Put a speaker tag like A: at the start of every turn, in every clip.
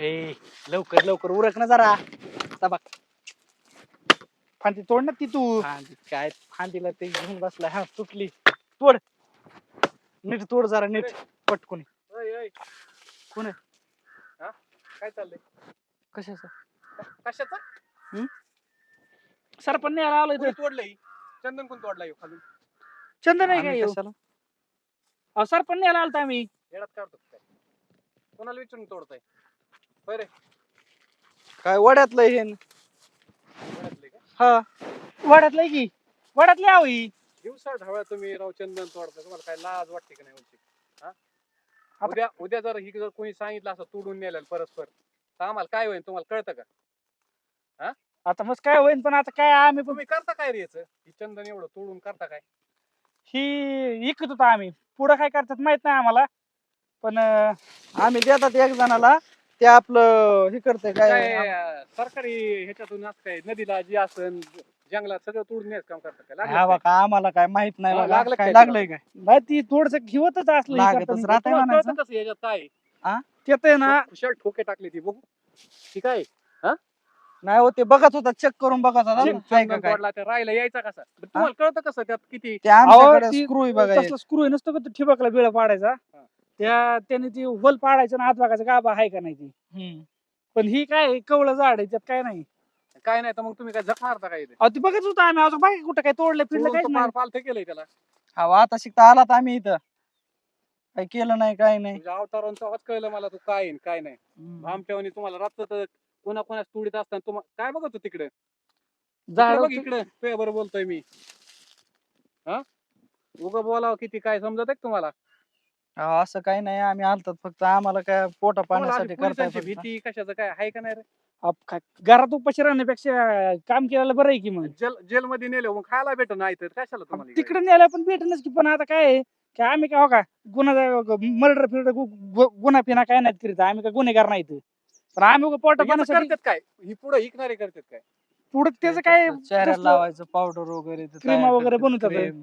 A: ए लवकर लवकर उरक ना जरा. तबाक.
B: फांदी तोड ना ती तू.
A: फांदी काय फांदीला ते घेऊन बसलाय हा तुटली तोड. नीट तोड जरा नीट. पटकून. कोण आहे?
B: काय चाललंय?
A: कशाचं?
B: कशाचं?
A: सरपंच नाही आलोय
B: कोणी तोडलंय? चंदन कोण तोडलाय खालून?
A: चंदन आहे
B: आम्ही
A: काय सरपंच नाही आलो आम्ही.
B: येडात काढतो काय? कोणाला विचारून तोडताय? बरे.
A: काय वड्यातलं हे?
B: का
A: हा. वड्यातलं की? वड्यातली आवी
B: दिवसा ढावळ्या तुम्ही राव चंदन तोडता. तुम्हाला काय लाज वाटते का नाही वरची? हा? उद्या उद्या जर ही जर कोणी सांगितलं असं तोडून नेलं परस्पर तर आम्हाला काय होईल तुम्हाला कळतं का?
A: आता मग काय होईन पण आता काय आम्ही पण
B: तुम्ही करता काय रे याचं? ही चंदन एवढं तोडून करता काय?
A: ही इकत होतो आम्ही. पुढं काय करतात माहीत नाही आम्हाला. पण अं,
C: आम्ही देतात एक जणाला. ते आपलं हे करते
B: काय
C: काय
B: अं, सरकारी ह्याच्यातून असं काय नदीला जी असन जंगलात सगळं तोडून न्यायचं काम करता काय लागलं
C: हा
B: काय?
C: बघा आम्हाला काय माहीत नाही
B: हा,
C: बघा.
B: लागलं
C: काय
B: काय
C: लागलंय काय
A: नाही ती थोडस घेवतच असलं हे
C: लागतच
A: करताना.
C: राहतंय
B: तुम्हाला
C: म्हणायचं
B: कळतं कसं याच्यात काय?
A: त्यात आहे ना
B: खुशाल ठोके टाकले ती बघू ठीक आहे
C: नाही हो ते बघत होता चेक करून बघत होता
B: चेक
C: ना, हाय का
B: चंदन
C: काय
B: तोडला ते राहिला यायचा कसा बरं तुम्हाला कळतं कसं त्यात किती
C: ते आमच्याकडे
A: ती-
C: स्क्रू बघा एक.
A: स्क्रू नसतो का तो ठिबकला बिळ पाडायचा. त्या त्याने ती होल पाडायचं आणि आत बघायचं गाबा आहे का नाही ती.
C: हम्म.
A: पण ही काय कवळं झाड आहे त्यात काय नाही.
B: काय नाही तर मग तुम्ही काय जख मारता काय इथे?
A: अहो ती बघत होतो आम्ही अजून बाकी कुठं काय तोडलं फिरलं
B: तोडून तर
A: नाही.
B: पार पालथं केलंय त्याला.
C: अहो, आता शिकता आलात आम्ही इथं. काही केलं नाही काय नाही.
B: तुझ्या अवतारांचा आवाज कळलं मला तू काय आहे न काय नाही.
C: हम्म.
B: भामट्यावनी तुम्हाला रात्र तर कोणा कोणा तुडीत असताना तुम्हाला काय बघतो तिकडे?
A: झाड
B: बघ इकडे. बरोबर बोलतोय मी. हा? उग बोलावं किती काय समजत आहे का तुम्हाला?
C: अहो, असं काही नाही आम्ही आलतात फक्त आम्हाला काय पोटा
B: तुम्हाला
C: पाण्यासाठी
B: अशी
C: करताय
B: पोलिसांची
C: फक्त.
B: भीती कशाचं काय आहे का नाही रे
A: आप- घरात उपाशी राहण्यापेक्षा काम केलेलं बरं आहे की मग
B: जेल जेलमध्ये नेले मग खायला भेट नाही तर कशाला तुम्हाला इकडे?
A: तिकडे न्यायला पण भेटणच की पण आता काय आहे, की आम्ही काय हो का गुन्हा मर्डर फिर्डर गुन्हा पिना काय नाहीत करीत आम्ही काय गुन्हेगार नाहीत पण आम्ही उगा पोटा पाण्यासाठी
B: करतात काय ही पुढे इकणारे करतात काय
A: पुढे त्याचं काय
C: चेहऱ्याला
A: कसलं-
C: लावायचं पावडर वगैरे ते
A: क्रीम
C: तयार
A: वगैरे
C: करतात,
A: बनवतात.
C: cream.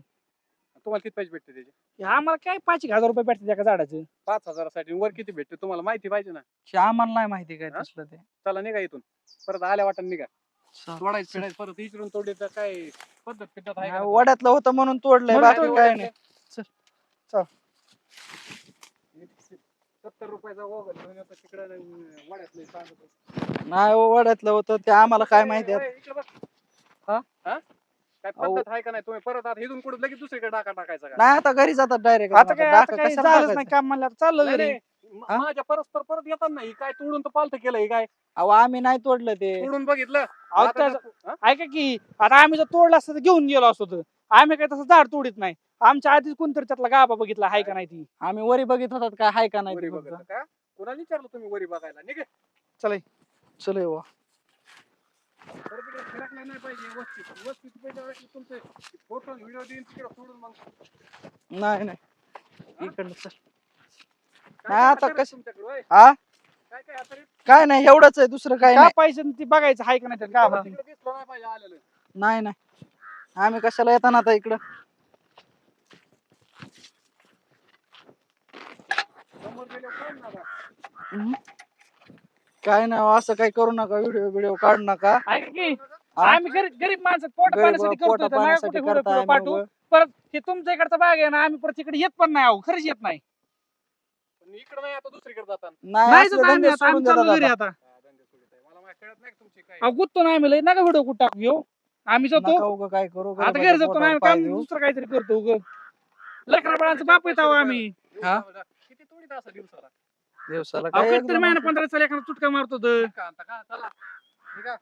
B: तुम्हाला किती पैसे भेटते त्याचे
A: आम्हाला काय पाच एक हजार रुपये भेटतात एका झाडाचं
B: पाच हजारासाठी वर किती भेटते तुम्हाला माहिती पाहिजे ना
C: आम्हाला नाही माहिती काय
B: हा?
C: तसलं ते
B: चला निघा इथून परत आल्या वाटण निघा तोडायचं फिरायचं परत इकडून तोडले तर काय पद्धत फिरत आहे का?
C: वड्यातलं होतं म्हणून तोडलंय
A: म्हणून
C: बाकी
A: तोडलंय.
C: काय नाही
B: सत्तर रुपयाचा ओघ घेऊन येतो तिकडे वाड्यातलं सांगतो
C: नाही हो, वड्यातलं होतं ते आम्हाला काय माहिती आता.
B: ए, इकडे बघ.
C: हा?
B: हा? काय. पद्धत आहे का नाही? तुम्ही परत आता इथून कुठे लगेच दुसरीकडे टाका टाकायचा का?
C: नाही आता घरी जातात डायरेक्ट
A: आता काय आता काय झालंच नाही काम म्हणलं चाललं
B: नाही,
A: घरी.
B: नाही. म-
C: हा?
B: माझ्या परस्पर परत येतात नाही काय तोडून तर पालत केलं हे काय?
C: अहो आम्ही नाही तोडलं ते.
B: तोडून बघितलं.
A: अहो,
B: आता
A: त्याचं-
B: त्या- हा?
A: ऐका की आता आम्ही जर तोडलं असतं तर घेऊन गेलो असतो तर. आम्ही काय तसं झाड तोडीत नाही. आमच्या आधीच कोणतरी त्यातला गाभा बघितला आहे का नाही ती?
C: आम्ही वरी बघित होतात काय हाय का नाही
B: वरी
C: ते फक्त.
B: बघितलं का? कोणाला विचारलं तुम्ही वरी बघायला? निघे.
C: चल
B: नाही पाहिजे व्यवस्थित व्यवस्थित तुमचे फोटो व्हिडिओ देईन तिकडे सोडून मग
C: नाही नाही इकडलं चल
B: काय
C: नाही,
B: काय
C: आता
B: हाताळत
C: कस-
B: तुमच्याकडे होय?
C: हा
B: काय काय?
C: काय नाही एवढंच आहे दुसरं काय
A: काय
C: नाही
A: पाहिजे ती बघायचं आहे का नाही त्यात गाभा
B: तिकडे दिसलं नाही पाहिजे आलेलं
C: नाही नाही आम्ही कशाला येताना आता इकडं
B: समोर ना.
C: हम्म. काय नाही हो, असं काही करू नका व्हिडिओ व्हिडिओ काढू नका
A: ऐका की? आम्ही गरीब गरीब माणसं पोट
C: गरीब
A: पाण्यासाठी
C: पोटा
A: तर
C: पाण्यासाठी
A: कुठे
C: करताय
A: पाठवू?
C: आम्ही
A: परत हे तुमच्या इकडचा बाग आहे ना आम्ही परत इकडे येत पण नाही आहो खरंच येत नाही.
B: पण इकडे नाही आता दुसरीकडे जाताना.
C: नाही
A: नाही
C: असले
A: जात आम्ही
C: धंदे
A: आता, आम्ही
C: सोडून
A: चाललो
C: देतात
A: घरी
C: आता.
A: आता.
B: हा, धंदे सोडित आहे. मला माहिती कळत नाही का तुमची काय
A: अहो गुत्तो नाही आम्ही लय नका व्हिडिओ कुठं टाकू घेऊ आम्ही
C: नका
A: जातो
C: उगा काय करू
A: आता
C: गरीबाच्या
A: घरी जातो ना
C: पोटावर
A: आम्ही
C: पाय
A: काम
C: देऊ.
A: दुसरं काहीतरी करतो उग. लेकरा बाळांचं बाप येत आहो आम्ही.
C: हा?
B: किती तोडीत असं दिवसाला?
C: दिवसाला
A: अहो
C: काय
A: कधीतरी
C: एकदम
A: महिना पंधरा साल एखादा तुटका मारतो तर.
B: का आता का चला. निघा.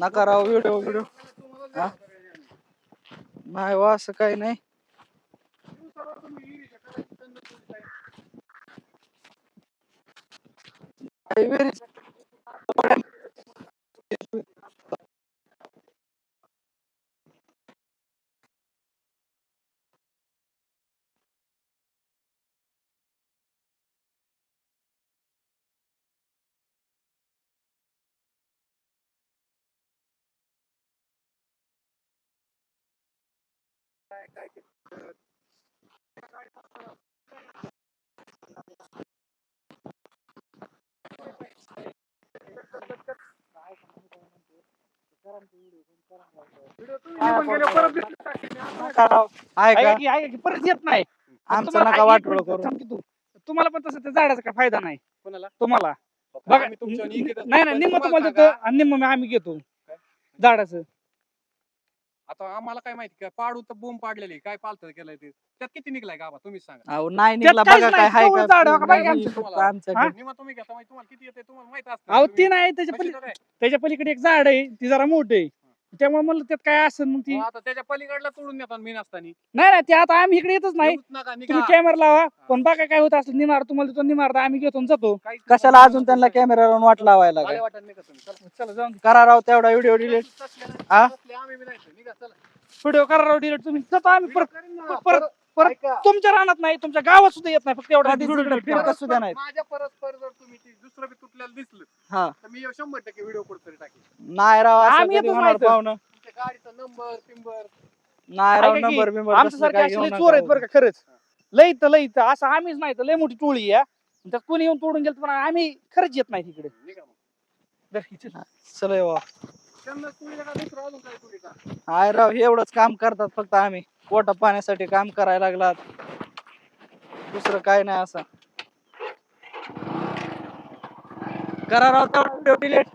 C: नका राव व्हिडिओ व्हिडिओ. नाही वा असं काही नाही.
B: विहिरीच्या
A: तुम्हाला तू. तुम्हाला पण तसं त्या झाडाचा काय फायदा नाही. तुम्हाला. बघा नाही नाही निम्म
B: तुम्हाला
A: देतो आणि निम्म आम्ही घेतो. झाडाच.
B: आता आम्हाला काय माहिती काय पाडू तर बोंब पाडलेली काय पालत केलंय ते. त्यात किती निघलाय गावा तुम्ही सांगा.
C: अहो नाही निघला.
A: काहीच
C: बघा
A: नाही,
C: काय हाय का
A: झाड आहे,
C: नाही, आमच्याकडे
B: निमा तुम्ही घेता माहिती तुम्हाला किती येते तुम्हाला माहीत असतं.
A: अहो
B: तुम्ही
A: ती नाही. त्याच्या पली
B: काय?
A: त्याच्या पलीकडे एक झाड आहे ती जरा मोठं आहे. त्यामुळे म्हणलं त्यात काय असेल मग ती.
B: आता त्याच्या पलीकडला तोडून नेतात मी नसताना
A: नाही नाही ते आता आम्ही इकडे येतच नाही.
B: येऊच नका निघा.
A: तुम्ही कॅमेरा लावा. पण बघा काय होत असेल. निमार तुम्हाला देतो निमार तर आम्ही घेतो आणि जातो.
B: काहीच
C: कशाला अजून त्यांना कॅमेरा लावून वाट लावायला
B: आले
C: काय
B: वाटत नाही का तुम्ही? चला.
A: चला जाऊन
C: करा राव तेवढा व्हिडिओ डिलीट
B: तसले नाही,
C: आ?
B: तसले आम्ही बी जायचं. निघा, चला.
A: व्हिडिओ करा राव डिलीट तुम्ही. जातो आम्ही परत.
B: करीन ना.
A: परत परत.
B: ऐका.
A: तुमच्या रानात नाही तुमच्या गावात सुद्धा येत नाही फक्त एवढा
C: कधीच इकडे. फिरकत सुद्धा नाहीत.
B: माझ्या परस्पर जर तुम्ही ती दुसरं बी तुटलेलं दिसलं
C: हा
B: तर मी शंभर टक्के व्हिडिओ कुठतरी टाकेल
C: नाही राव असं
A: आम्ही
C: कधी
A: येतोच
C: होणार
A: माहिती.
C: पाहुणं
B: तुमच्या गाडीचा नंबर टिंबर
C: नाही राव
A: ऐका की,
C: नंबर बिंबर
A: असे लय चोर आहेत. बरं का खरंच लई तर लई तर असं आम्हीच नाही तर लय मोठी टोळी या त्यात कोणी येऊन तोडून गेलं पण आम्ही खरंच येत नाही तिकडे
B: निघा मग
A: दर ही चल.
C: चला येवा
B: त्यांना तुळीला का दुसरं अजून काय तुळी का
C: हाय राव हे एवढंच काम करतात फक्त आम्ही पोटा पाण्यासाठी काम करायला लागलात. दुसरं काय नाही असं. करा राव तेवढा व्हिडिओ डिलीट